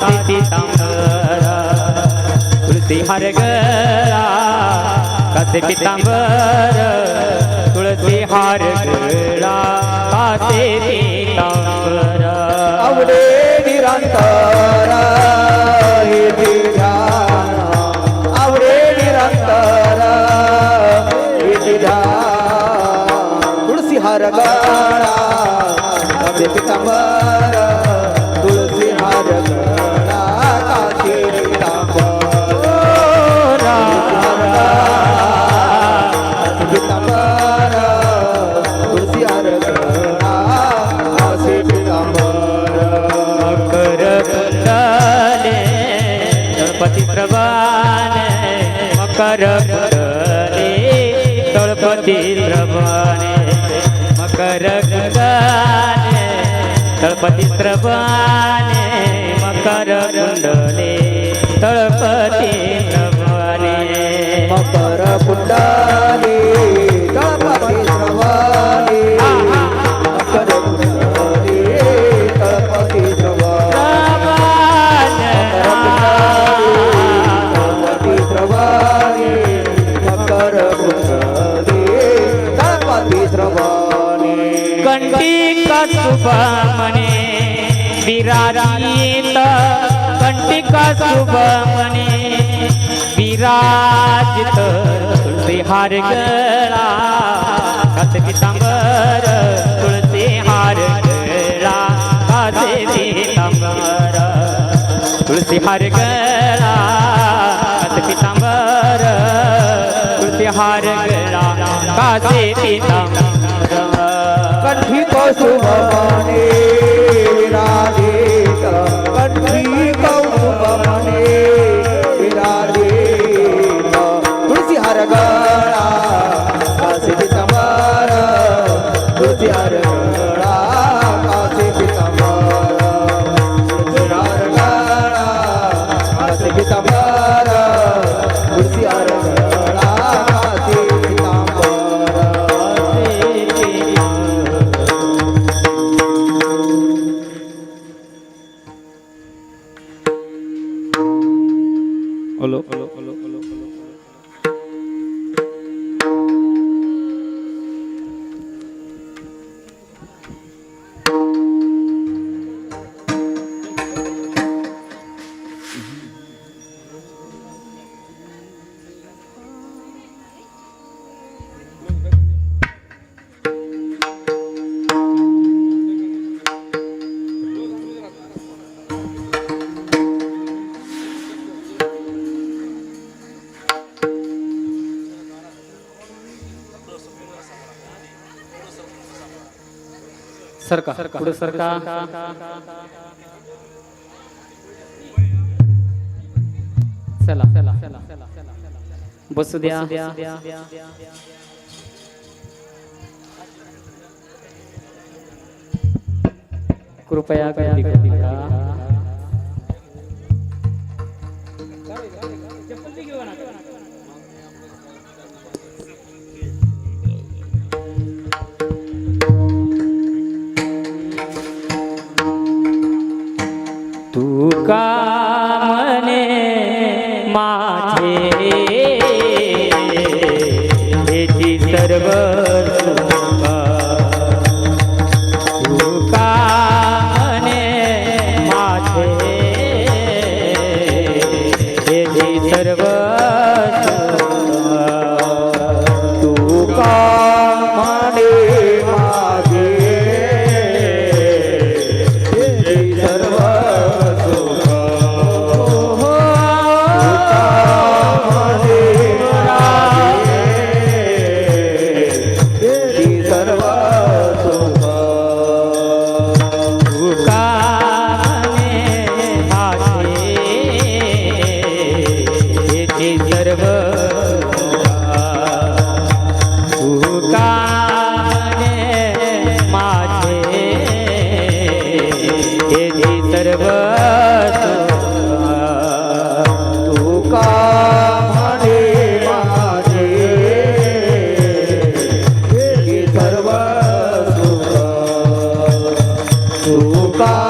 कासे पितांबर तुळसी हार गळा कासे पितांबर तुळसी हार गळा कासे पितांबर आवडे निरंतर। મકર રે તળપતિ પ્રભને મકર ગંગાને તળપતિ પ્રભાને મકર ગુંડલે તળપતિ પ્રભને મકર ગુંડા शुभमने विराजित कंटिका शुभ शुभमने विराजित तुळसी हार गळा कासे पितांबर तुळसी हार गळा कासे पितांबर तुळसी हार गळा कासे पितांबर तुळसी हार गळा कासे पितांबर कंठी कौशुभमणे विराजित कंठी कौशुभमणे विराजित। तुळसी हार गळा कासे पितांबर तुळसी हार হলো। सरका पुढे सरका चला चला चला बसू द्या कृपया गर्दी माझे सर्व तुकाने माझे माझे हे सर्व सुख.